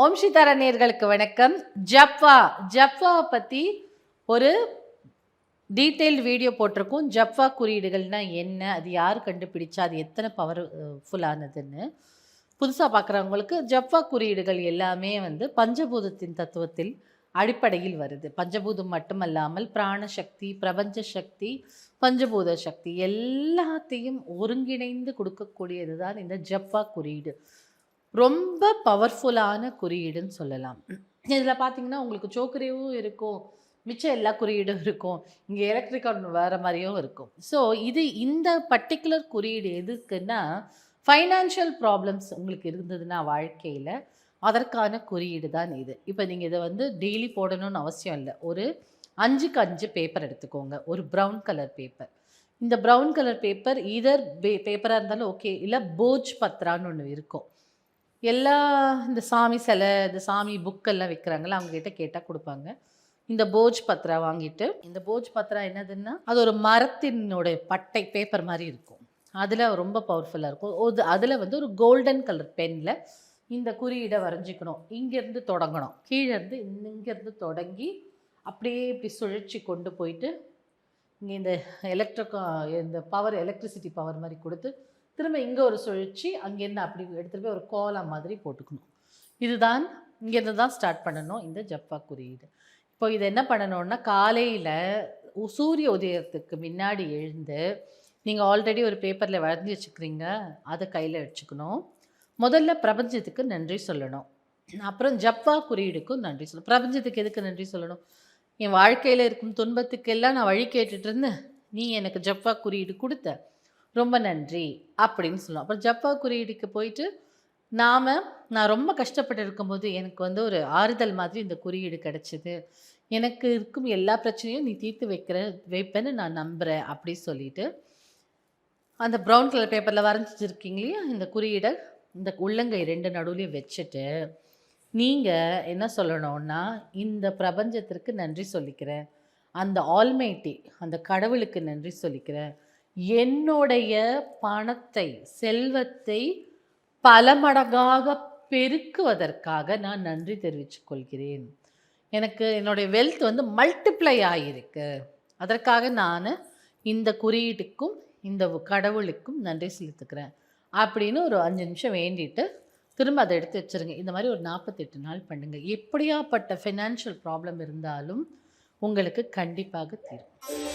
ஓம் சீதார நேர்களுக்கு வணக்கம். ஜப்வா ஜப்வாவை பற்றி ஒரு டீட்டெயில்டு வீடியோ போட்டிருக்கோம். ஜப்வா குறியீடுகள்னா என்ன? அது யார் கண்டுபிடிச்சா? அது எத்தனை பவர் ஃபுல்லானதுன்னு புதுசாக பார்க்குறவங்களுக்கு ஜப்வா குறியீடுகள் எல்லாமே வந்து பஞ்சபூதத்தின் தத்துவத்தில் அடிப்படையில் வருது. பஞ்சபூதம் மட்டுமல்லாமல் பிராணசக்தி பிரபஞ்ச சக்தி பஞ்சபூத சக்தி எல்லாத்தையும் ஒருங்கிணைந்து கொடுக்கக்கூடியது தான் இந்த ஜப்வா குறியீடு. ரொம்ப பவர்ஃபுல்லான குறியீடுன்னு சொல்லலாம். இதில் பார்த்தீங்கன்னா உங்களுக்கு சோக்கரியும் இருக்கும் மிச்சம் எல்லா குறியீடும் இருக்கும். இங்கே எலக்ட்ரிக்கல் வேறு மாதிரியும் இருக்கும். ஸோ இது இந்த பர்டிகுலர் குறியீடு எதுக்குன்னா ஃபைனான்ஷியல் ப்ராப்ளம்ஸ் உங்களுக்கு இருந்ததுன்னா வாழ்க்கையில் அதற்கான குறியீடு தான் இது. இப்போ நீங்கள் இதை வந்து டெய்லி போடணும்னு அவசியம் இல்லை. ஒரு அஞ்சுக்கு அஞ்சு பேப்பர் எடுத்துக்கோங்க. ஒரு ப்ரௌன் கலர் பேப்பர் இந்த ப்ரௌன் கலர் பேப்பர் இதர் பே பேப்பராக இருந்தாலும் ஓகே இல்லை போஜ் பத்ரான்னு ஒன்று இருக்கும். எல்லா இந்த சாமி சிலை இந்த சாமி புக்கெல்லாம் விற்கிறாங்களா அவங்ககிட்ட கேட்டால் கொடுப்பாங்க. இந்த போஜ் பத்ரா வாங்கிட்டு இந்த போஜ் பத்ரா என்னதுன்னா அது ஒரு மரத்தினுடைய பட்டை பேப்பர் மாதிரி இருக்கும். அதில் ரொம்ப பவர்ஃபுல்லாக இருக்கும். அது அதில் வந்து ஒரு கோல்டன் கலர் பெனில் இந்த குறியீடை வரைஞ்சிக்கணும். இங்கேருந்து தொடங்கணும். கீழேருந்து இங்கேருந்து தொடங்கி அப்படியே இப்படி சுழற்சி கொண்டு போயிட்டு இங்கே இந்த எலக்ட்ரிக் இந்த பவர் எலக்ட்ரிசிட்டி பவர் மாதிரி கொடுத்து திரும்ப இங்கே ஒரு சுழற்சி அங்கேருந்து அப்படி எடுத்துகிட்டு போய் ஒரு கோலம் மாதிரி போட்டுக்கணும். இதுதான் இங்கேருந்து தான் ஸ்டார்ட் பண்ணணும் இந்த ஜப்பா குறியீடு. இப்போ இது என்ன பண்ணணும்னா காலையில் சூரிய உதயத்துக்கு முன்னாடி எழுந்து நீங்கள் ஆல்ரெடி ஒரு பேப்பரில் வரைஞ்சி வச்சுக்கிறீங்க அதை கையில் வச்சுக்கணும். முதல்ல பிரபஞ்சத்துக்கு நன்றி சொல்லணும். அப்புறம் ஜப்பா குறியீடுக்கும் நன்றி சொல்லணும். பிரபஞ்சத்துக்கு எதுக்கு நன்றி சொல்லணும்? என் வாழ்க்கையில் இருக்கும் துன்பத்துக்கெல்லாம் நான் வழி கேட்டுட்டு இருந்தேன். நீ எனக்கு ஜப்பா குறியீடு கொடுத்த. ரொம்ப நன்றி அப்படின்னு சொல்லுவோம். அப்புறம் ஜப்பா குறியீடுக்கு போயிட்டு நாம் நான் ரொம்ப கஷ்டப்பட்டு இருக்கும்போது எனக்கு வந்து ஒரு ஆறுதல் மாதிரி இந்த குறியீடு கிடச்சிது. எனக்கு இருக்கும் எல்லா பிரச்சனையும் நீ தீர்த்து வைக்கிற வைப்பேன்னு நான் நம்புகிறேன் அப்படி சொல்லிட்டு அந்த ப்ரௌன் கலர் பேப்பரில் வரைஞ்சிருக்கீங்க இல்லையா இந்த குறியீடை இந்த உள்ளங்கை ரெண்டு நடுவுலையும் வச்சுட்டு நீங்கள் என்ன சொல்லணும்னா இந்த பிரபஞ்சத்திற்கு நன்றி சொல்லிக்கிறேன். அந்த ஆல்மைட்டி அந்த கடவுளுக்கு நன்றி சொல்லிக்கிறேன். என்னுடைய பணத்தை செல்வத்தை பல மடங்காக பெருக்குவதற்காக நான் நன்றி தெரிவித்துக் கொள்கிறேன். எனக்கு என்னுடைய வெல்த் வந்து மல்டிப்ளை ஆகியிருக்கு அதற்காக நான் இந்த குறியீட்டுக்கும் இந்த கடவுளுக்கும் நன்றி செலுத்துக்கிறேன் அப்படின்னு ஒரு அஞ்சு நிமிஷம் வேண்டிட்டு திரும்ப அதை எடுத்து வச்சுருங்க. இந்த மாதிரி ஒரு நாற்பத்தெட்டு நாள் பண்ணுங்கள் எப்படியாப்பட்ட ஃபினான்ஷியல் ப்ராப்ளம் இருந்தாலும் உங்களுக்கு கண்டிப்பாக தீரும்.